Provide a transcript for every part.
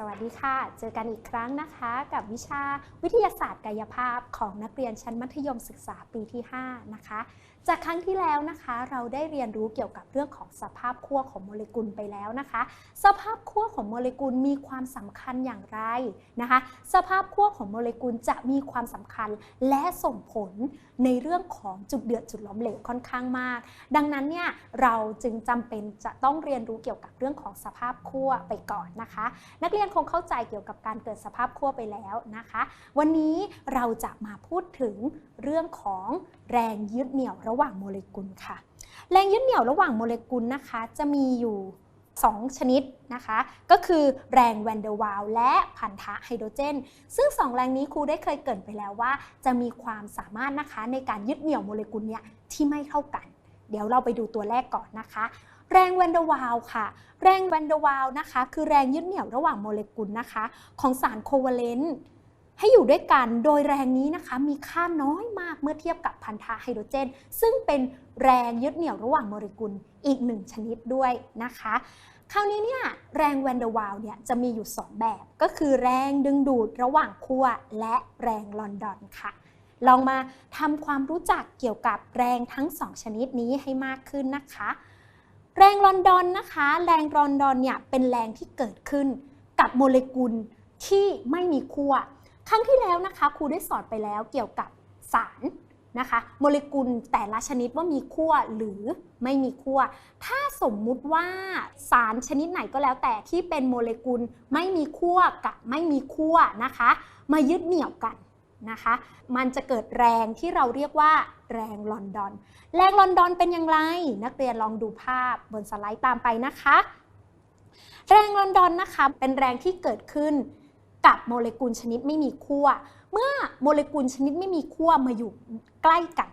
สวัสดีค่ะ เจอกันอีกครั้งนะคะ กับวิชาวิทยาศาสตร์กายภาพของนักเรียนชั้นมัธยมศึกษาปีที่ 5 นะคะ จากครั้งที่แล้วนะคะ เราได้เรียนรู้เกี่ยวกับเรื่องของสภาพขั้วของโมเลกุลไปแล้วนะคะ สภาพขั้วของโมเลกุลมีความสำคัญอย่างไรนะคะ สภาพขั้วของโมเลกุลจะมีความสำคัญและส่งผลในเรื่องของจุดเดือดจุดล้มเหลวค่อนข้างมาก ดังนั้นเนี่ยเราจึงจำเป็นจะต้องเรียนรู้เกี่ยวกับเรื่องของสภาพขั้วไปก่อนนะคะ นักเรียนคงเข้าใจเกี่ยวกับการเกิดสภาพขั้วไปแล้วนะคะ วันนี้เราจะมาพูดถึงเรื่องของแรงยึดเหนี่ยวระหว่างโมเลกุลค่ะ แรงยึดเหนี่ยวระหว่างโมเลกุลนะคะจะมีอยู่ 2 ชนิดนะคะ ก็คือแรงแวนเดอร์วาลและพันธะไฮโดรเจน ซึ่ง 2 แรงนี้ครูได้เคยเกรินไปแล้วว่า จะมีความสามารถนะคะในการยึดเหนี่ยวโมเลกุลเนี่ยที่ไม่เท่ากัน เดี๋ยวเราไปดูตัวแรกก่อนนะคะแรงแวนเดอร์วาลค่ะ แรงแวนเดอร์วาลนะคะ คือแรงยึดเหนี่ยวระหว่างโมเลกุลนะคะ ของสารโคเวเลนต์ ให้อยู่ด้วยกันโดยแรงนี้นะคะมีค่าน้อยมากเมื่อเทียบกับพันธะไฮโดรเจน ซึ่งเป็นแรงยึดเหนี่ยวระหว่างโมเลกุลอีกหนึ่งชนิดด้วยนะคะ คราวนี้เนี่ยแรงแวนเดอร์วาลเนี่ยจะมีอยู่ 2 แบบ ก็คือแรงดึงดูดระหว่างขั้วและแรงลอนดอนค่ะลองมาทำความรู้จักเกี่ยวกับแรงทั้ง 2 ชนิดนี้ให้มากขึ้นนะคะ แรงลอนดอนนะคะ แรงลอนดอนเนี่ยเป็นแรงที่เกิดขึ้นกับโมเลกุลที่ไม่มีขั้ว ครั้งที่แล้วนะคะครูได้สอนไปแล้วเกี่ยวกับสารนะคะโมเลกุลแต่ละชนิดว่ามีขั้วหรือไม่มีขั้ว ถ้าสมมุติว่าสารชนิดไหนก็แล้วแต่ที่เป็นโมเลกุลไม่มีขั้วกับไม่มีขั้วนะคะ มายึดเหนี่ยวกันนะคะ มันจะเกิดแรงที่เราเรียกว่าแรงลอนดอน แรงลอนดอนเป็นอย่างไร นักเรียนลองดูภาพบนสไลด์ตามไปนะคะ แรงลอนดอนนะคะเป็นแรงที่เกิดขึ้น กับโมเลกุลชนิดไม่มีขั้ว เมื่อโมเลกุลชนิดไม่มีขั้วมาอยู่ใกล้กัน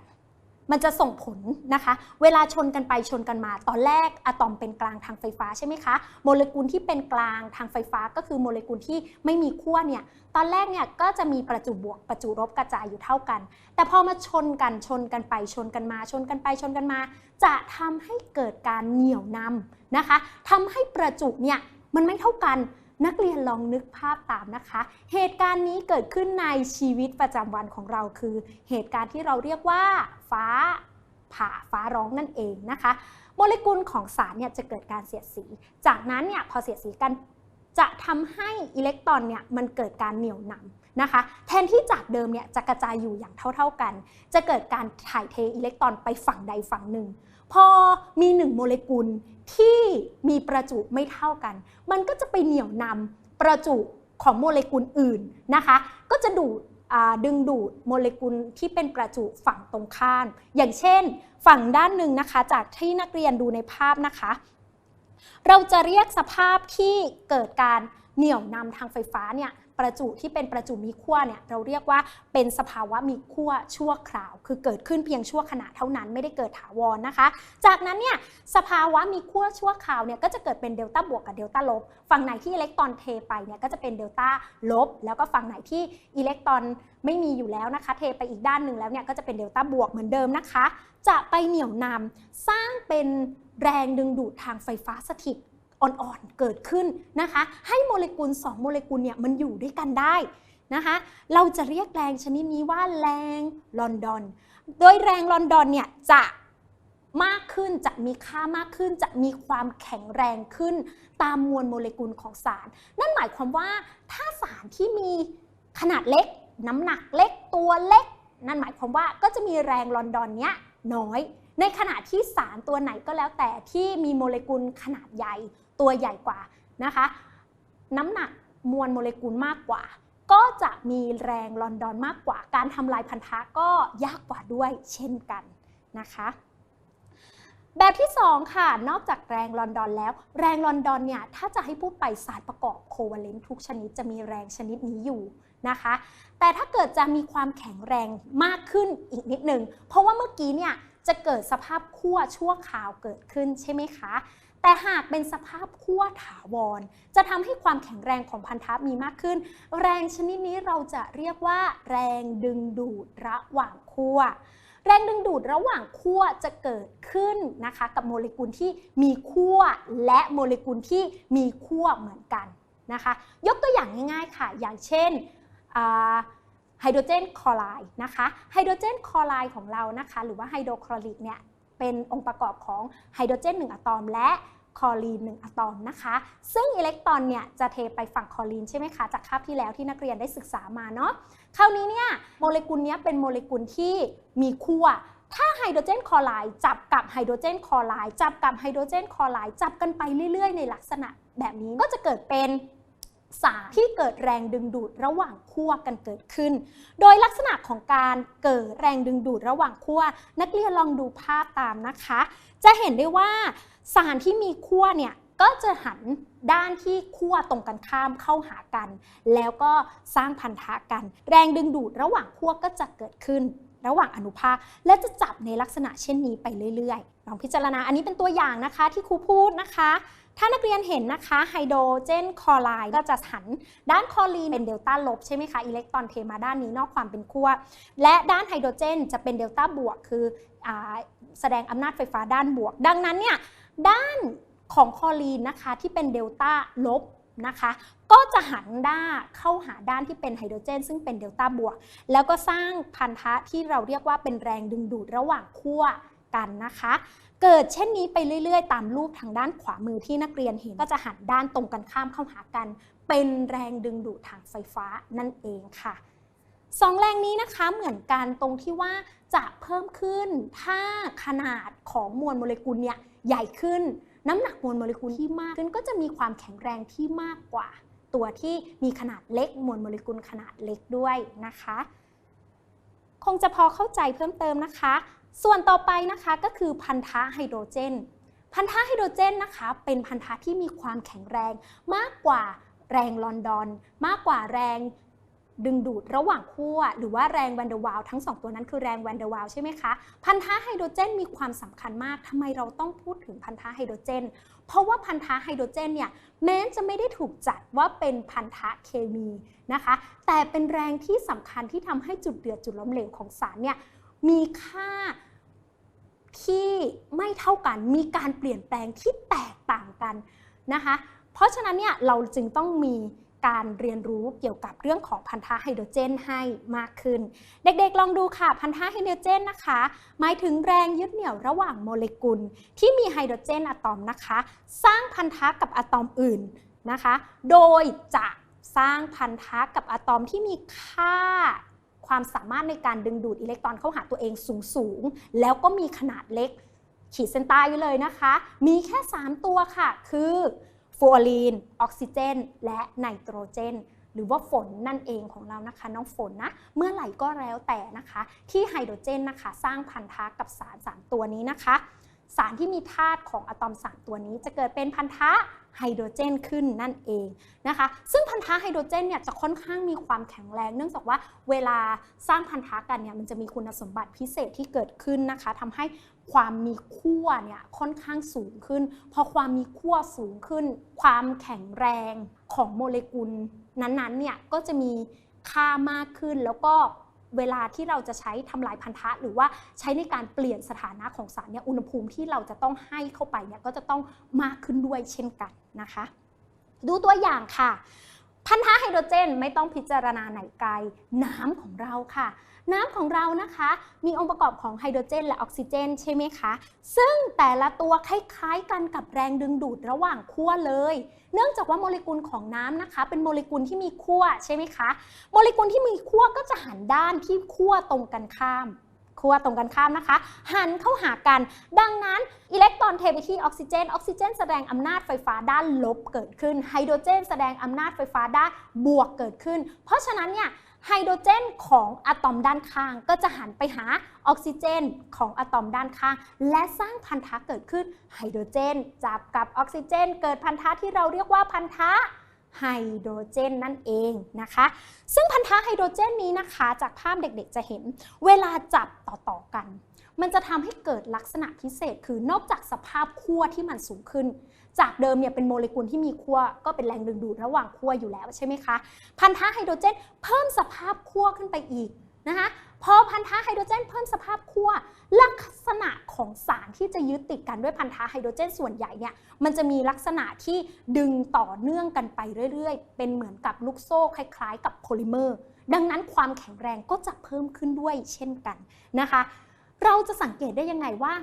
มันจะส่งผลนะคะ เวลาชนกันไปชนกันมา ตอนแรกอะตอมเป็นกลางทางไฟฟ้าใช่ไหมคะ โมเลกุลที่เป็นกลางทางไฟฟ้าก็คือโมเลกุลที่ไม่มีขั้วเนี่ย ตอนแรกเนี่ยก็จะมีประจุบวกประจุลบกระจายอยู่เท่ากัน แต่พอมาชนกันชนกันไปชนกันมา ชนกันไปชนกันมา จะทำให้เกิดการเหนี่ยวนำนะคะทำให้ประจุเนี่ยมันไม่เท่ากัน นักเรียนลองนึกภาพตามนะคะ เหตุการณ์นี้เกิดขึ้นในชีวิตประจำวันของเราคือ เหตุการณ์ที่เราเรียกว่า ฟ้าผ่าฟ้าร้องนั่นเองนะคะ โมเลกุลของสารเนี่ยจะเกิดการเสียดสี จากนั้นเนี่ยพอเสียดสีกันจะทำให้อิเล็กตรอนเนี่ยมันเกิดการเหนี่ยวนำ นะคะ แทนที่จากเดิมเนี่ยจะกระจายอยู่อย่างเท่าๆกัน จะเกิดการถ่ายเทอิเล็กตรอนไปฝั่งใดฝั่งหนึ่ง พอมีหนึ่งโมเลกุลที่มีประจุไม่เท่ากัน มันก็จะไปเหนี่ยวนำประจุของโมเลกุลอื่นนะคะ ก็จะดูดดึงดูดโมเลกุลที่เป็นประจุฝั่งตรงข้าม อย่างเช่น ฝั่งด้านหนึ่งนะคะ จากที่นักเรียนดูในภาพนะคะ เราจะเรียกสภาพที่เกิดการเหนี่ยวนำทางไฟฟ้าเนี่ย ประจุที่เป็นประจุมีขั้วเนี่ยเราเรียกว่าเป็นสภาวะมีขั้วชั่วคราว คือเกิดขึ้นเพียงชั่วขณะเท่านั้นไม่ได้เกิดถาวรนะคะ จากนั้นเนี่ยสภาวะมีขั้วชั่วคราวเนี่ยก็จะเกิดเป็นเดลต้าบวกกับเดลต้าลบฝั่งไหนที่อิเล็กตรอนเทไปเนี่ยก็จะเป็นเดลต้าลบ แล้วก็ฝั่งไหนที่อิเล็กตรอนไม่มีอยู่แล้วนะคะ เทไปอีกด้านหนึ่งแล้วเนี่ยก็จะเป็นเดลต้าบวกเหมือนเดิมนะคะ จะไปเหนี่ยวนำสร้างเป็นแรงดึงดูดทางไฟฟ้าสถิต อ่อนๆเกิดขึ้นนะคะ ให้โมเลกุล 2 โมเลกุลเนี่ยมันอยู่ด้วยกันได้นะคะเราจะเรียกแรงชนิดนี้ว่าแรงลอนดอน โดยแรงลอนดอนเนี่ยจะมากขึ้นจะมีค่ามากขึ้น จะมีความแข็งแรงขึ้น ตามมวลโมเลกุลของสาร นั่นหมายความว่าถ้าสารที่มีขนาดเล็ก น้ำหนักเล็กตัวเล็ก นั่นหมายความว่าก็จะมีแรงลอนดอนเนี้ยน้อย ในขณะที่สารตัวไหนก็แล้วแต่ที่มีโมเลกุลขนาดใหญ่ ตัวใหญ่กว่านะคะ น้ำหนักมวลโมเลกุลมากกว่า ก็จะมีแรงลอนดอนมากกว่า การทำลายพันธะก็ยากกว่าด้วยเช่นกันนะคะแบบที่ 2 ค่ะ นอกจากแรงลอนดอนแล้ว แรงลอนดอนเนี่ย ถ้าจะให้พูดไปสารประกอบโควัลเลนต์ทุกชนิดจะมีแรงชนิดนี้อยู่นะคะ แต่ถ้าเกิดจะมีความแข็งแรงมากขึ้นอีกนิดหนึ่ง เพราะว่าเมื่อกี้เนี่ย จะเกิดสภาพขั้วชั่วคราวเกิดขึ้นใช่ไหมคะ แต่หากเป็นสภาพขั้วถาวร จะทำให้ความแข็งแรงของพันธะมีมากขึ้น แรงชนิดนี้เราจะเรียกว่า แรงดึงดูดระหว่างขั้วแรงดึงดูดระหว่างขั้วจะเกิดขึ้นนะคะกับโมเลกุลที่มีขั้วและโมเลกุลที่มีขั้วเหมือนกันนะคะยกตัวอย่างง่ายๆค่ะ อย่างเช่นไฮโดรเจนคลอไรด์นะคะไฮโดรเจนคลอไรด์ของเรานะคะหรือว่าไฮโดรคลอริกเนี่ย เป็นองค์ประกอบของไฮโดรเจน 1อะตอม และคลอรีน 1อะตอมนะคะ ซึ่งอิเล็กตรอนเนี่ยจะเทไปฝั่งคลอรีนใช่ไหมคะ จากคาบที่แล้วที่นักเรียนได้ศึกษามาเนาะ คราวนี้เนี่ยโมเลกุลนี้เป็นโมเลกุลที่มีขั้ว ถ้าไฮโดรเจนคลอไรด์จับกับไฮโดรเจนคลอไรด์จับกับไฮโดรเจนคลอไรด์จับกันไปเรื่อย ๆ ในลักษณะแบบนี้ก็จะเกิดเป็น สารที่เกิดแรงดึงดูดระหว่างขั้วกันเกิดขึ้น โดยลักษณะของการเกิดแรงดึงดูดระหว่างขั้วนักเรียนลองดูภาพตามนะคะ จะเห็นได้ว่าสารที่มีขั้วเนี่ยก็จะหันด้านที่ขั้วตรงกันข้ามเข้าหากัน แล้วก็สร้างพันธะกัน แรงดึงดูดระหว่างขั้วก็จะเกิดขึ้นระหว่างอนุภาคและจะจับในลักษณะเช่นนี้ไปเรื่อยๆ ลองพิจารณาอันนี้เป็นตัวอย่างนะคะที่ครูพูดนะคะ ถ้านักเรียนเห็นนะคะไฮโดรเจนคลอไรด์ก็จะหันด้านคลอรีนเป็นเดลต้าลบใช่ไหมคะอิเล็กตรอนเทมาด้านนี้นอกความเป็นขั้วและด้านไฮโดรเจนจะเป็นเดลต้าบวก คืออแสดงอำนาจไฟฟ้าด้านบวก ดังนั้นเนี่ยด้านของคลอรีนนะคะที่เป็นเดลต้าลบนะคะก็จะหันด้าเข้าหาด้านที่เป็นไฮโดรเจน ซึ่งเป็นเดลต้าบวก แล้วก็สร้างพันธะที่เราเรียกว่าเป็นแรงดึงดูดระหว่างขั้ว กันนะคะ เกิดเช่นนี้ไปเรื่อยๆ ตามรูปทางด้านขวามือที่นักเรียนเห็นก็จะหันด้านตรงกันข้ามเข้าหากัน เป็นแรงดึงดูดทางไฟฟ้านั่นเองค่ะสองแรงนี้นะคะเหมือนกันตรงที่ว่าจะเพิ่มขึ้นถ้าขนาดของมวลโมเลกุลเนี่ยใหญ่ขึ้น น้ำหนักมวลโมเลกุลที่มากขึ้นก็จะมีความแข็งแรงที่มากกว่า ตัวที่มีขนาดเล็กมวลโมเลกุลขนาดเล็กด้วยนะคะ คงจะพอเข้าใจเพิ่มเติมนะคะ ส่วนต่อไปนะคะก็คือพันธะไฮโดรเจน พันธะไฮโดรเจนนะคะเป็นพันธะที่มีความแข็งแรงมากกว่าแรงลอนดอน มากกว่าแรงดึงดูดระหว่างขั้วหรือว่าแรงแวนเดอร์วาลทั้งสองตัวนั้นคือแรงแวนเดอร์วาลใช่ไหมคะ พันธะไฮโดรเจนมีความสำคัญมากทำไมเราต้องพูดถึงพันธะไฮโดรเจน เพราะว่าพันธะไฮโดรเจนเนี่ยแม้จะไม่ได้ถูกจัดว่าเป็นพันธะเคมีนะคะ แต่เป็นแรงที่สำคัญที่ทำให้จุดเดือดจุดล้มเหลวของสารเนี่ยมีค่า ที่ไม่เท่ากัน มีการเปลี่ยนแปลงที่แตกต่างกันนะคะ เพราะฉะนั้นเนี่ยเราจึงต้องมีการเรียนรู้เกี่ยวกับเรื่องของพันธะไฮโดรเจนให้มากขึ้น เด็กๆลองดูค่ะพันธะไฮโดรเจนนะคะ หมายถึงแรงยึดเหนี่ยวระหว่างโมเลกุล ที่มีไฮโดรเจนอะตอมนะคะ สร้างพันธะกับอะตอมอื่นนะคะ โดยจะสร้างพันธะกับอะตอมที่มีค่า ความสามารถในการดึงดูดอิเล็กตรอนเข้าหาตัวเองสูงๆแล้วก็มีขนาดเล็ก ขีดเส้นใต้ไว้เลยนะคะ มีแค่ 3 ตัวค่ะ คือฟูออรีน ออกซิเจน และไนโตรเจน หรือว่าฝนนั่นเองของเรานะคะ น้องฝนนะ เมื่อไหร่ก็แล้วแต่นะคะ ที่ไฮโดรเจนนะคะ สร้างพันธะกับสาร 3 ตัวนี้นะคะ สารที่มีธาตุของอะตอม3ตัวนี้จะเกิดเป็นพันธะไฮโดรเจนขึ้นนั่นเองนะคะ ซึ่งพันธะไฮโดรเจนเนี่ยจะค่อนข้างมีความแข็งแรง เนื่องจากว่าเวลาสร้างพันธะกันเนี่ยมันจะมีคุณสมบัติพิเศษที่เกิดขึ้นนะคะทำให้ความมีขั้วเนี่ยค่อนข้างสูงขึ้น พอความมีขั้วสูงขึ้น ความแข็งแรงของโมเลกุลนั้นๆเนี่ยก็จะมีค่ามากขึ้นแล้วก็ เวลาที่เราจะใช้ทำลายพันธะ หรือว่าใช้ในการเปลี่ยนสถานะของสารเนี่ยอุณหภูมิที่เราจะต้องให้เข้าไปเนี่ยก็จะต้องมากขึ้นด้วยเช่นกันนะคะ ดูตัวอย่างค่ะ พันธะไฮโดรเจนไม่ต้องพิจารณาไหนไกล น้ำของเราค่ะ น้ำของเรานะคะ มีองค์ประกอบของไฮโดรเจน และออกซิเจนใช่ไหมคะ ซึ่งแต่ละตัวคล้ายๆกันกับแรงดึงดูดระหว่างขั้วเลย เนื่องจากว่าโมเลกุลของน้ำนะคะ เป็นโมเลกุลที่มีขั้วใช่ไหมคะ โมเลกุลที่มีขั้วก็จะหันด้านที่ขั้วตรงกันข้ามขั้วตรงกันข้ามนะคะ หันเข้าหากัน ดังนั้นอิเล็กตรอนเทไปที่ออกซิเจน ออกซิเจน แสดงอำนาจไฟฟ้าด้านลบเกิดขึ้น ไฮโดรเจน แสดงอำนาจไฟฟ้าด้านบวกเกิดขึ้น เพราะฉะนั้นเนี่ย ไฮโดรเจนของอะตอมด้านข้าง ก็จะหันไปหาออกซิเจนของอะตอมด้านข้าง และสร้างพันธะเกิดขึ้นไฮโดรเจนจับกับออกซิเจน เกิดพันธะที่เราเรียกว่าพันธะไฮโดรเจนนั่นเองนะคะ ซึ่งพันธะไฮโดรเจนนี้นะคะ จากภาพเด็กๆจะเห็นเวลาจับต่อๆกัน มันจะทำให้เกิดลักษณะพิเศษ คือนอกจากสภาพขั้วที่มันสูงขึ้น จากเดิมเนี่ยเป็นโมเลกุลที่มีขั้วก็เป็นแรงดึงดูดระหว่างขั้วอยู่แล้วใช่ไหมคะ พันธะไฮโดรเจน เพิ่มสภาพขั้วขึ้นไปอีกนะคะพอพันธะไฮโดรเจนเพิ่มสภาพขั้วลักษณะของสารที่จะยึดติดกันด้วยพันธะไฮโดรเจนส่วนใหญ่เนี่ยมันจะมีลักษณะที่ดึงต่อเนื่องกันไปเรื่อยๆ เป็นเหมือนกับลูกโซ่คล้ายๆ กับโพลิเมอร์ ดังนั้นความแข็งแรงก็จะเพิ่มขึ้นด้วยเช่นกันนะคะ เราจะสังเกตได้ยังไงว่า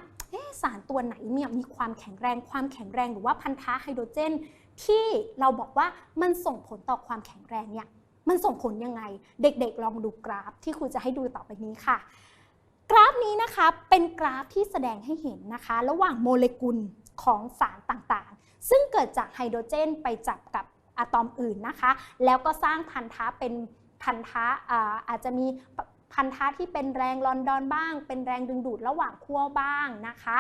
สารตัวไหนเนี่ยมีความแข็งแรง ความแข็งแรงหรือว่าพันธะไฮโดรเจน ที่เราบอกว่ามันส่งผลต่อความแข็งแรงเนี่ยมันส่งผลยังไง เด็กๆ ลองดูกราฟที่ครูจะให้ดูต่อไปนี้ค่ะ กราฟนี้นะคะเป็นกราฟที่แสดงให้เห็นนะคะ ระหว่างโมเลกุลของสารต่างๆ ซึ่งเกิดจากไฮโดรเจนไปจับกับอะตอมอื่นนะคะ แล้วก็สร้างพันธะเป็นพันธะอาจจะมี พันธะที่เป็นแรงลอนดอนบ้าง เป็นแรงดึงดูดระหว่างขั้วบ้างนะคะ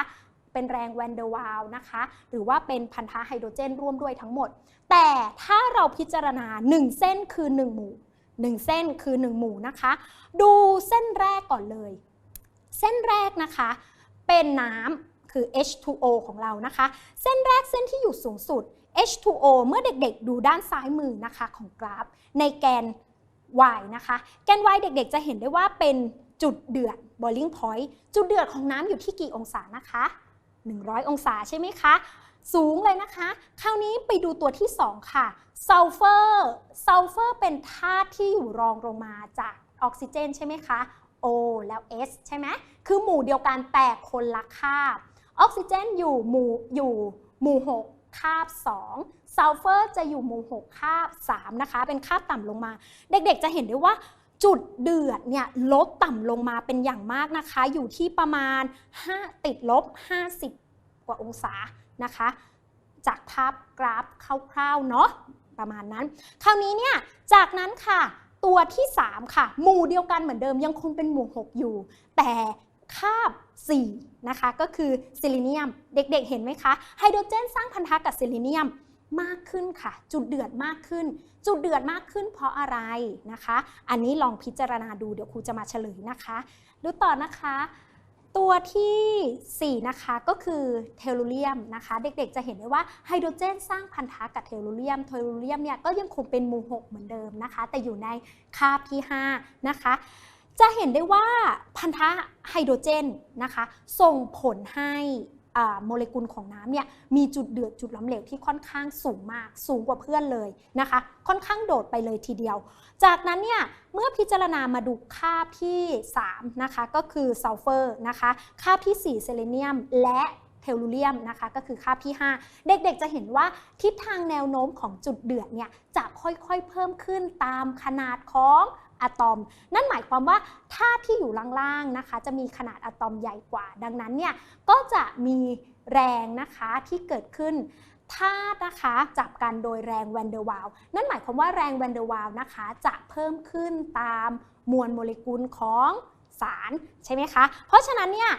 เป็นแรงแวนเดอร์วาลนะคะ หรือว่าเป็นพันธะไฮโดรเจนร่วมด้วยทั้งหมด แต่ถ้าเราพิจารณา 1 เส้นคือ 1 หมู่ 1 เส้นคือ 1 หมู่นะคะ ดูเส้นแรกก่อนเลย เส้นแรกนะคะ เป็นน้ำคือ H2O ของเรานะคะ เส้นแรกเส้นที่อยู่สูงสุด H2O เมื่อเด็กๆ ดูด้านซ้ายมือนะคะของกราฟ ในแกน y นะคะ แกน y เด็กๆ จะเห็นได้ว่าเป็นจุดเดือด boiling point จุดเดือดของน้ำอยู่ที่กี่องศานะคะ 100 องศาใช่ไหมคะ สูงเลยนะคะ คราวนี้ไปดูตัวที่ 2 ค่ะซัลเฟอร์ซัลเฟอร์เป็นธาตุที่อยู่รองลงมาจากออกซิเจนใช่ไหมคะ O แล้ว S ใช่ไหมคือหมู่เดียวกันแต่คนละคาบ ออกซิเจนอยู่หมู่อยู่หมู่ 6 คาบ 2 ซัลเฟอร์จะอยู่หมู่ 6 คาบ 3 นะคะ เป็นคาบต่ำลงมา เด็กๆจะเห็นได้ว่าจุดเดือดเนี่ยลดต่ำลงมาเป็นอย่างมากนะคะ อยู่ที่ประมาณ 5 ติดลบ 50 กว่าองศานะคะ จากภาพกราฟคร่าวๆเนาะประมาณนั้น คราวนี้เนี่ยจากนั้นค่ะตัวที่ 3 ค่ะ หมู่เดียวกันเหมือนเดิมยังคงเป็นหมู่ 6 อยู่ แต่คาบ 4 นะคะ ก็คือซิลิเนียม เด็กๆเห็นไหมคะไฮโดรเจนสร้างพันธะกับซิลิเนียม มากขึ้นค่ะ จุดเดือดมากขึ้น จุดเดือดมากขึ้นเพราะอะไรนะคะ อันนี้ลองพิจารณาดูเดี๋ยวครูจะมาเฉลยนะคะดูต่อนะคะ ตัวที่ 4 นะคะก็คือเทลูเรียมนะคะ เด็กๆจะเห็นได้ว่าไฮโดรเจนสร้างพันธะกับเทลูเรียมเทลูเรียมเนี่ยก็ยังคงเป็นหมู่6เหมือนเดิมนะคะ แต่อยู่ในคาบที่5นะคะจะเห็นได้ว่าพันธะไฮโดรเจนนะคะ ส่งผลให้ โมเลกุลของน้ำเนี่ยมีจุดเดือดจุดล้มเหลวที่ค่อนข้างสูงมาก สูงกว่าเพื่อนเลยนะคะ ค่อนข้างโดดไปเลยทีเดียว จากนั้นเนี่ยเมื่อพิจารณามาดูคาบที่3นะคะก็คือซัลเฟอร์นะคะคาบที่ 4 เซเลเนียม และเทลูเรียมนะคะก็คือคาบที่ 5 เด็กๆจะเห็นว่าทิศทางแนวโน้มของจุดเดือดเนี่ยจะค่อยๆเพิ่มขึ้นตามขนาดของ อะตอม นั่นหมายความว่าธาตุที่อยู่ล่างๆนะคะ จะมีขนาดอะตอมใหญ่กว่า ดังนั้นเนี่ยก็จะมีแรงนะคะที่เกิดขึ้นธาตุนะคะจับกันโดยแรงแวนเดอร์วาลนั่นหมายความว่าแรงแวนเดอร์วาลนะคะ จะเพิ่มขึ้นตามมวลโมเลกุลของสารใช่ไหมคะ เพราะฉะนั้นเนี่ย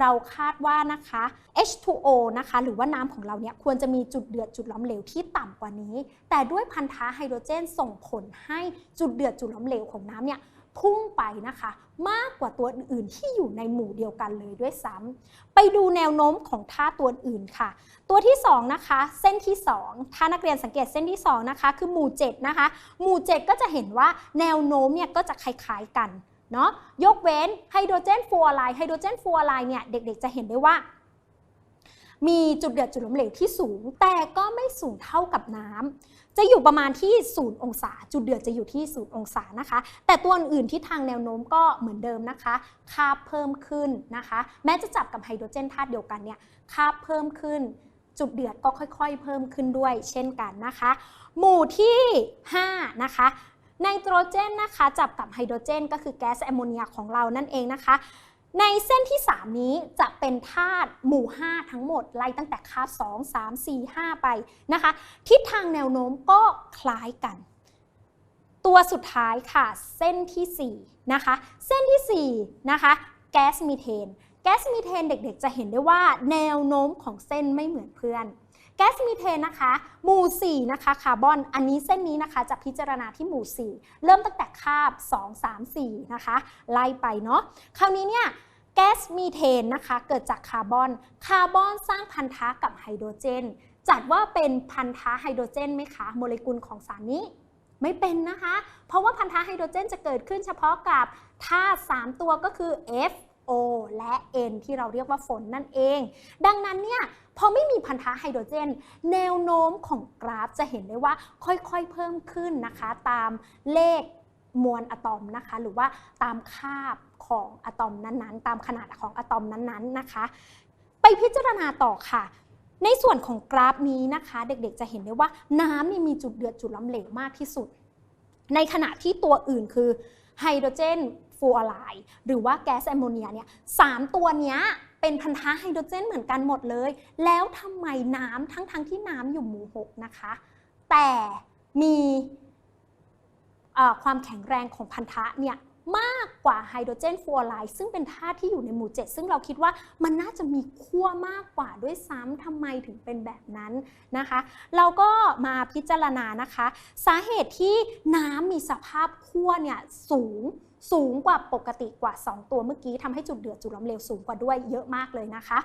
เราคาดว่านะคะ H2O นะคะ หรือว่าน้ำของเราเนี่ยควรจะมีจุดเดือดจุดล้อมเหลวที่ต่ำกว่านี้ แต่ด้วยพันธะไฮโดรเจนส่งผลให้จุดเดือดจุดล้อมเหลวของน้ำเนี่ยพุ่งไปนะคะ มากกว่าตัวอื่นที่อยู่ในหมู่เดียวกันเลยด้วยซ้ำไปดูแนวโน้มของธาตุตัวอื่นค่ะ ตัวที่2นะคะเส้นที่ 2 ถ้านักเรียนสังเกตเส้นที่2นะคะคือหมู่7นะคะหมู่ 7 ก็จะเห็นว่าแนวโน้มเนี่ยก็จะคล้ายๆกัน เนาะยกเว้นไฮโดรเจนฟลูออไรด์ไฮโดรเจนฟลูออไรด์เนี่ยเด็กๆจะเห็นได้ว่า มีจุดเดือดจุดล้มเหลวที่สูง แต่ก็ไม่สูงเท่ากับน้ำจะอยู่ประมาณที่0องศา จุดเดือดจะอยู่ที่0องศานะคะ แต่ตัวอื่นที่ทางแนวโน้มก็เหมือนเดิมนะคะค่าเพิ่มขึ้นนะคะ แม้จะจับกับไฮโดรเจนธาตุเดียวกันเนี่ยค่าเพิ่มขึ้นจุดเดือดก็ค่อยๆ เพิ่มขึ้นด้วยเช่นกันนะคะ หมู่ที่ 5 นะคะ ไนโตรเจนนะคะ จับกับไฮโดรเจน ก็คือแก๊สแอมโมเนียของเรานั่นเองนะคะ ในเส้นที่ 3 นี้จะเป็นธาตุหมู่ 5 ทั้งหมดไล่ตั้งแต่คาบ2 3 4 5 ไปนะคะ ทิศทางแนวโน้มก็คล้ายกัน ตัวสุดท้ายค่ะ เส้นที่4นะคะ เส้นที่4นะคะ แก๊สมีเทน แก๊สมีเทนเด็กๆ จะเห็นได้ว่าแนวโน้มของเส้นไม่เหมือนเพื่อน แก๊สมีเทนนะคะหมู่4นะคะคาร์บอนอันนี้เส้นนี้นะคะจะพิจารณาที่หมู่ 4 เริ่มตั้งแต่คาบ 2 3 4 นะคะ ไล่ไปเนาะคราวนี้เนี่ยแก๊สมีเทนนะคะเกิดจากคาร์บอน คาร์บอนสร้างพันธะกับไฮโดรเจน จัดว่าเป็นพันธะไฮโดรเจนไหมคะ โมเลกุลของสารนี้ไม่เป็นนะคะ เพราะว่าพันธะไฮโดรเจนจะเกิดขึ้นเฉพาะกับธาตุ3ตัวก็คือ F O และ N ที่เราเรียกว่าฝนนั่นเอง ดังนั้นเนี่ยพอไม่มีพันธะไฮโดรเจน แนวโน้มของกราฟจะเห็นได้ว่าค่อยๆเพิ่มขึ้นนะคะ ตามเลขมวลอะตอมนะคะ หรือว่าตามคาบของอะตอมนั้นๆ ตามขนาดของอะตอมนั้นๆนะคะ ไปพิจารณาต่อค่ะในส่วนของกราฟนี้นะคะ เด็กๆจะเห็นได้ว่าน้ำนี่มีจุดเดือดจุดล้ำเหลวมากที่สุด ในขณะที่ตัวอื่นคือไฮโดรเจน ฟลูออไรด์หรือว่าแก๊สแอมโมเนียเนี่ยสามตัวเนี้ยเป็นพันธะไฮโดรเจนเหมือนกันหมดเลย แล้วทำไมน้ำทั้งๆทที่น้ำอยู่หมู่6นะคะ แต่มีความแข็งแรงของพันธะเนี่ยมากกว่าไฮโดรเจนฟลูออไรด์ซึ่งเป็นธาตุที่อยู่ในหมู่ 7 ซึ่งเราคิดว่ามันน่าจะมีขั้วมากกว่าด้วยซ้ำทำไมถึงเป็นแบบนั้นนะคะ เราก็มาพิจารณานะคะ สาเหตุที่น้ำมีสภาพขั้วเนี่ยสูง สูงกว่าปกติกว่า 2 ตัวเมื่อกี้ทำให้จุดเดือดจุดล้อมเหลวสูงกว่าด้วยเยอะมากเลยนะคะ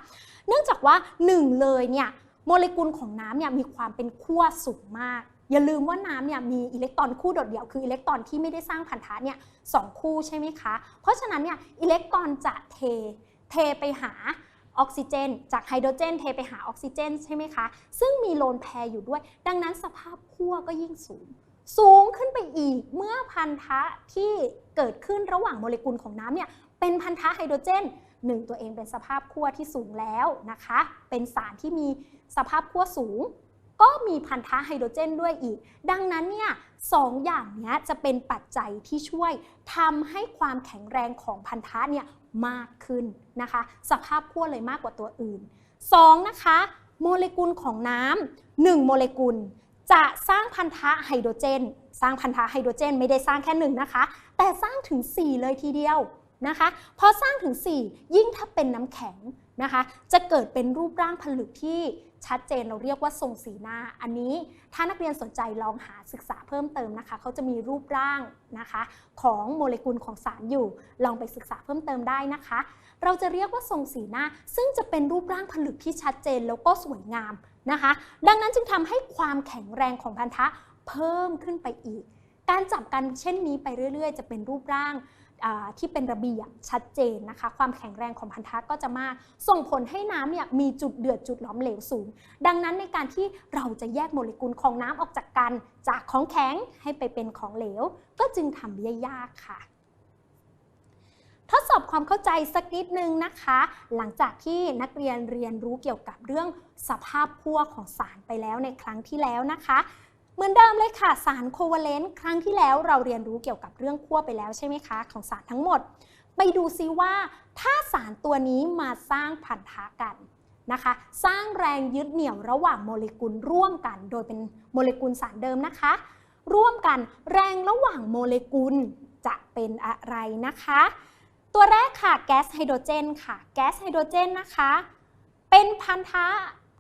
เนื่องจากว่า 1 เลยเนี่ยโมเลกุลของน้ำเนี่ยมีความเป็นขั้วสูงมาก อย่าลืมว่าน้ำเนี่ยมีอิเล็กตรอนคู่โดดเดี่ยวคืออิเล็กตรอนที่ไม่ได้สร้างพันธะเนี่ยสองคู่ใช่ไหมคะ เพราะฉะนั้นเนี่ยอิเล็กตรอนจะเทเทไปหาออกซิเจน จากไฮโดรเจนเทไปหาออกซิเจนใช่ไหมคะ ซึ่งมีโลนแพรอยู่ด้วย ดังนั้นสภาพขั้วก็ยิ่งสูง สูงขึ้นไปอีกเมื่อพันธะที่เกิดขึ้นระหว่างโมเลกุลของน้ำเนี่ยเป็นพันธะไฮโดรเจนหนึ่งตัวเองเป็นสภาพขั้วที่สูงแล้วนะคะ เป็นสารที่มีสภาพขั้วสูง ก็มีพันธะไฮโดรเจนด้วยอีก ดังนั้นเนี่ยสองอย่างนี้จะเป็นปัจจัยที่ช่วยทำให้ความแข็งแรงของพันธะเนี่ยมากขึ้นนะคะ สภาพขั้วเลยมากกว่าตัวอื่น 2. นะคะ โมเลกุลของน้ำหนึ่งโมเลกุล จะสร้างพันธะไฮโดรเจน สร้างพันธะไฮโดรเจน ไม่ได้สร้างแค่หนึ่งนะคะ แต่สร้างถึง 4 เลยทีเดียวนะคะพอสร้างถึง 4 ยิ่งถ้าเป็นน้ำแข็งนะคะ จะเกิดเป็นรูปร่างผลึกที่ชัดเจนเราเรียกว่าทรงสีหน้า อันนี้ถ้านักเรียนสนใจลองหาศึกษาเพิ่มเติมนะคะ เขาจะมีรูปร่างนะคะ ของโมเลกุลของสารอยู่ ลองไปศึกษาเพิ่มเติมได้นะคะ เราจะเรียกว่าทรงสีหน้า ซึ่งจะเป็นรูปร่างผลึกที่ชัดเจนแล้วก็สวยงาม นะคะ ดังนั้นจึงทำให้ความแข็งแรงของพันธะเพิ่มขึ้นไปอีก การจับกันเช่นนี้ไปเรื่อย ๆ จะเป็นรูปร่างที่เป็นระเบียบชัดเจนนะคะ ความแข็งแรงของพันธะก็จะมาก ส่งผลให้น้ำเนี่ยมีจุดเดือดจุดหลอมเหลวสูง ดังนั้นในการที่เราจะแยกโมเลกุลของน้ำออกจากกัน จากของแข็งให้ไปเป็นของเหลว ก็จึงทำได้ยากค่ะ ทดสอบความเข้าใจสักนิดนึงนะคะ หลังจากที่นักเรียนเรียนรู้เกี่ยวกับเรื่องสภาพขั้วของสารไปแล้วในครั้งที่แล้วนะคะเหมือนเดิมเลยค่ะ สารโควาเลนต์ครั้งที่แล้วเราเรียนรู้เกี่ยวกับเรื่องขั้วไปแล้วใช่ไหมคะ ของสารทั้งหมด ไปดูซิว่าถ้าสารตัวนี้มาสร้างพันธะกันนะคะ สร้างแรงยึดเหนี่ยวระหว่างโมเลกุลร่วมกัน โดยเป็นโมเลกุลสารเดิมนะคะ ร่วมกันแรงระหว่างโมเลกุลจะเป็นอะไรนะคะ ตัวแรกค่ะแก๊สไฮโดรเจนค่ะ แก๊สไฮโดรเจนนะคะ เป็นพันธะ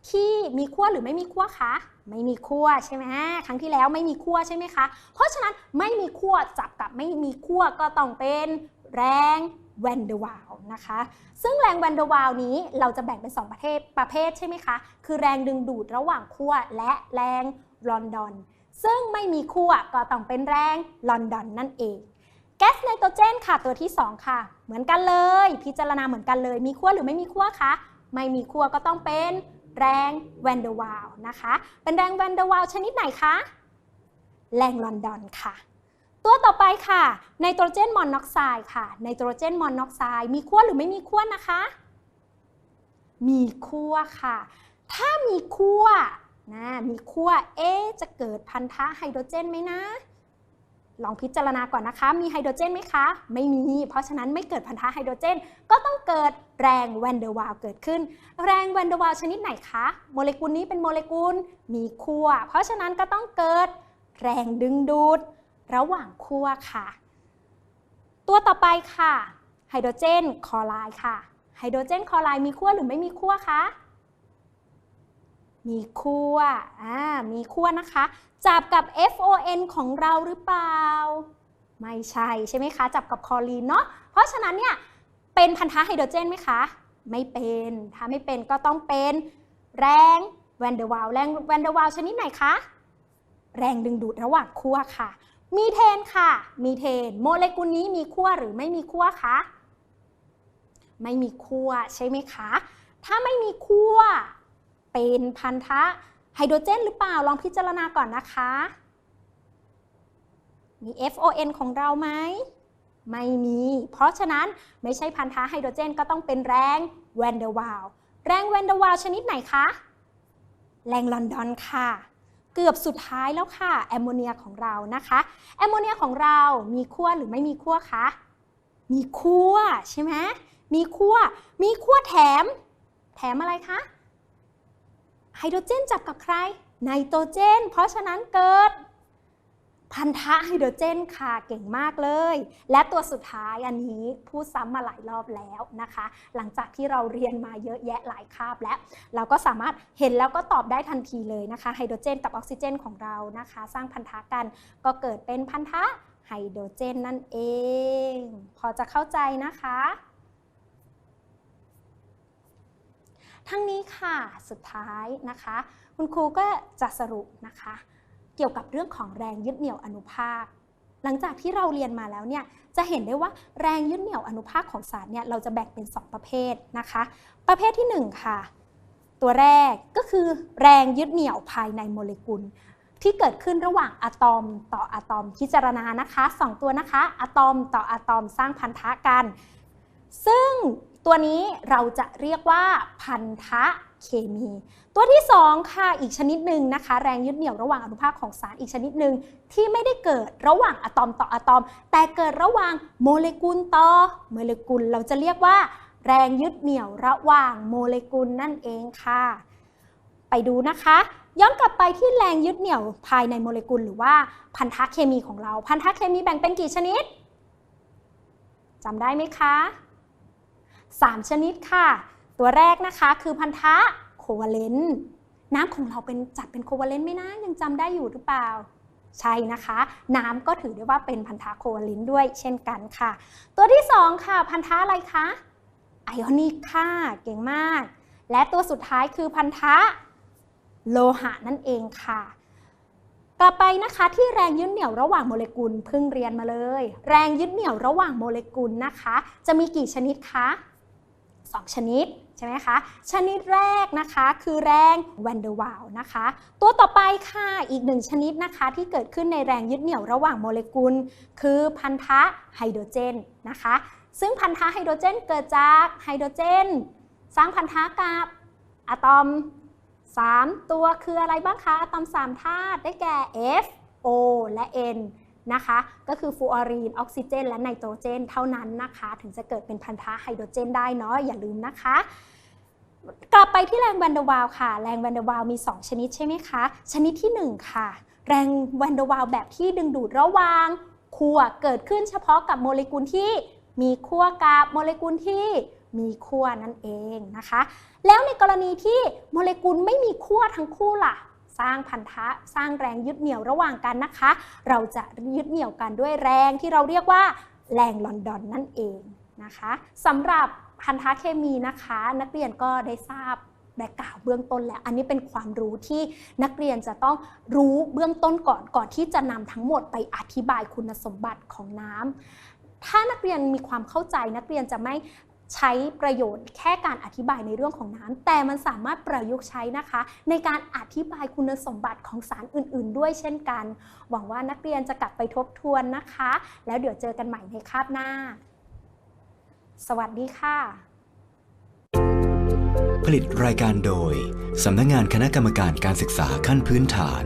ที่มีขั้วหรือไม่มีขั้วคะ ไม่มีขั้วใช่ไหมครั้งที่แล้วไม่มีขั้วใช่ไหมคะ เพราะฉะนั้นไม่มีขั้วจับกับไม่มีขั้วก็ต้องเป็นแรงแวนเดอร์วาลนะคะ ซึ่งแรงแวนเดอร์วาลนี้เราจะแบ่งเป็น 2 ประเภทประเภทใช่ไหมคะ คือแรงดึงดูดระหว่างขั้วและแรงลอนดอน ซึ่งไม่มีขั้วก็ต้องเป็นแรงลอนดอนนั่นเอง ก๊สไนโตรเจนค่ะตัวที่ 2 ค่ะ เหมือนกันเลย พิจารณาเหมือนกันเลย มีขั้วหรือไม่มีขั้วคะไม่มีขั้วก็ต้องเป็นแรงแวนเดอร์วาลนะคะ เป็นแรงแวนเดอร์วาลชนิดไหนคะ แรงลอนดอนค่ะ ตัวต่อไปค่ะไนโตรเจนมอนอกไซด์ค่ะไนโตรเจนมอนอกไซด์มีขั้วหรือไม่มีขั้วนะคะ มีขั้วค่ะ ถ้ามีขั้วนะมีขั้วเอ๊จะเกิดพันธะไฮโดรเจนไหมนะ ลองพิจารณาก่อนนะคะ มีไฮโดรเจนไหมคะ ไม่มี เพราะฉะนั้นไม่เกิดพันธะไฮโดรเจน ก็ต้องเกิดแรงแวนเดอร์วาลเกิดขึ้น แรงแวนเดอร์วาลชนิดไหนคะ โมเลกุลนี้เป็นโมเลกุลมีขั้ว เพราะฉะนั้นก็ต้องเกิดแรงดึงดูด ระหว่างขั้วค่ะ ตัวต่อไปค่ะ ไฮโดรเจนคลอไรด์ค่ะ ไฮโดรเจนคลอไรด์มีขั้วหรือไม่มีขั้วคะ มีขั้วอ่ามีขั้วนะคะ จับกับ FON ของเราหรือเปล่า ไม่ใช่ใช่ไหมคะ จับกับคลอรีนเนาะ เพราะฉะนั้นเนี่ย เป็นพันธะไฮโดรเจนไหมคะ ไม่เป็น ถ้าไม่เป็นก็ต้องเป็นแรงแวนเดอร์วาลแรงแวนเดอร์วาลชนิดไหนคะ แรแรงดึงดูดระหว่างขั้วค่ะ มีเทนค่ะ มีเทน โมเลกุลนี้มีขั้วหรือไม่มีขั้วคะ ไม่มีขั้วใช่ไหมคะ ถ้าไม่มีขั้ว เป็นพันธะไฮโดรเจนหรือเปล่าลองพิจารณาก่อนนะคะ มี FON ของเราไหม ไม่มี เพราะฉะนั้นไม่ใช่พันธะไฮโดรเจนก็ต้องเป็นแรงแวนเดอร์วาลแรงแวนเดอร์วาลชนิดไหนคะ แรงลอนดอนค่ะ เกือบสุดท้ายแล้วค่ะ แอมโมเนียของเรานะคะแอมโมเนียของเรามีขั้วหรือไม่มีขั้วคะมีขั้วใช่ไหมมีขั้วมีขั้วแถม แถมอะไรคะ ไฮโดรเจนจับกับใคร ไนโตรเจน เพราะฉะนั้นเกิด พันธะไฮโดรเจนค่ะ เก่งมากเลย และตัวสุดท้ายอันนี้พูดซ้ำมาหลายรอบแล้วนะคะ หลังจากที่เราเรียนมาเยอะแยะหลายคาบแล้ว เราก็สามารถเห็นแล้วก็ตอบได้ทันทีเลยนะคะ ไฮโดรเจนกับออกซิเจนของเรานะคะ สร้างพันธะกันก็เกิดเป็นพันธะไฮโดรเจนนั่นเอง พอจะเข้าใจนะคะ ทั้งนี้ค่ะสุดท้ายนะคะ คุณครูก็จะสรุปนะคะ เกี่ยวกับเรื่องของแรงยึดเหนี่ยวอนุภาค หลังจากที่เราเรียนมาแล้วเนี่ยจะเห็นได้ว่าแรงยึดเหนี่ยวอนุภาคของสารเนี่ยเราจะแบ่งเป็น 2 ประเภทนะคะ ประเภทที่ 1 ค่ะ ตัวแรกก็คือแรงยึดเหนี่ยวภายในโมเลกุลที่เกิดขึ้นระหว่างอะตอมต่ออะตอมพิจารณานะคะสองตัวนะคะอะตอมต่ออะตอมสร้างพันธะกัน ซึ่ง ตัวนี้เราจะเรียกว่าพันธะเคมี ตัวที่ 2 ค่ะอีกชนิดหนึ่งนะคะ แรงยึดเหนี่ยวระหว่างอนุภาคของสารอีกชนิดหนึ่งที่ไม่ได้เกิดระหว่างอะตอมต่ออะตอม แต่เกิดระหว่างโมเลกุลต่อโมเลกุล เราจะเรียกว่า แรงยึดเหนี่ยวระหว่างโมเลกุลนั่นเองค่ะ ไปดูนะคะย้อนกลับไปที่แรงยึดเหนี่ยวภายในโมเลกุลหรือว่าพันธะเคมีของเรา พันธะเคมีแบ่งเป็นกี่ชนิดจำได้ไหมคะ 3 ชนิดค่ะ ตัวแรกนะคะคือพันธะโควาเลนต์น้ำของเราเป็นจัดเป็นโควาเลนต์ไหมนะ ยังจำได้อยู่หรือเปล่า ใช่นะคะ น้ำก็ถือได้ว่าเป็นพันธะโควาเลนต์ด้วยเช่นกันค่ะ ตัวที่ 2 ค่ะ พันธะอะไรคะไอออนิกค่ะ เก่งมาก และตัวสุดท้ายคือพันธะโลหะนั่นเองค่ะกลับไปนะคะที่แรงยึดเหนี่ยวระหว่างโมเลกุลเพิ่งเรียนมาเลย แรงยึดเหนี่ยวระหว่างโมเลกุลนะคะ จะมีกี่ชนิดคะ 2 ชนิดใช่ไหมคะ ชนิดแรกนะคะคือแรงแวนเดอร์วาลนะคะ ตัวต่อไปค่ะอีกหนึ่งชนิดนะคะที่เกิดขึ้นในแรงยึดเหนี่ยวระหว่างโมเลกุล คือพันธะไฮโดรเจนนะคะ ซึ่งพันธะไฮโดรเจนเกิดจากไฮโดรเจน สร้างพันธะกับอะตอม 3 ตัวคืออะไรบ้างคะอะตอม 3 ธาตุได้แก่ F O และ N นะคะ ก็คือฟูออรีนออกซิเจน และไนโตรเจน เท่านั้นนะคะ ถึงจะเกิดเป็นพันธะไฮโดรเจนได้เนาะอย่าลืมนะคะ กลับไปที่แรงแวนเดอร์วาลค่ะ แรงแวนเดอร์วาลมี 2 ชนิดใช่ไหมคะ ชนิดที่ 1 ค่ะ แรงแวนเดอร์วาลแบบที่ดึงดูดระหว่างขั้วเกิดขึ้นเฉพาะกับโมเลกุลที่มีขั้วกับโมเลกุลที่มีขั้วนั่นเองนะคะ แล้วในกรณีที่โมเลกุลไม่มีขั้วทั้งคู่ล่ะ สร้างพันธะสร้างแรงยึดเหนี่ยวระหว่างกันนะคะ เราจะยึดเหนี่ยวกันด้วยแรงที่เราเรียกว่าแรงลอนดอนนั่นเองนะคะสำหรับพันธะเคมีนะคะ นักเรียนก็ได้ทราบได้กล่าวเบื้องต้นแล้ว อันนี้เป็นความรู้ที่นักเรียนจะต้องรู้เบื้องต้นก่อนก่อนที่จะนำทั้งหมดไปอธิบายคุณสมบัติของน้ำถ้านักเรียนมีความเข้าใจนักเรียนจะไม่ ใช้ประโยชน์แค่การอธิบายในเรื่องของน้ำแต่มันสามารถประยุกต์ใช้นะคะ ในการอธิบายคุณสมบัติของสารอื่น ๆ ด้วยเช่นกัน หวังว่านักเรียนจะกลับไปทบทวนนะคะ แล้วเดี๋ยวเจอกันใหม่ในคาบหน้า สวัสดีค่ะ ผลิตรายการโดยสำนักงานคณะกรรมการการศึกษาขั้นพื้นฐาน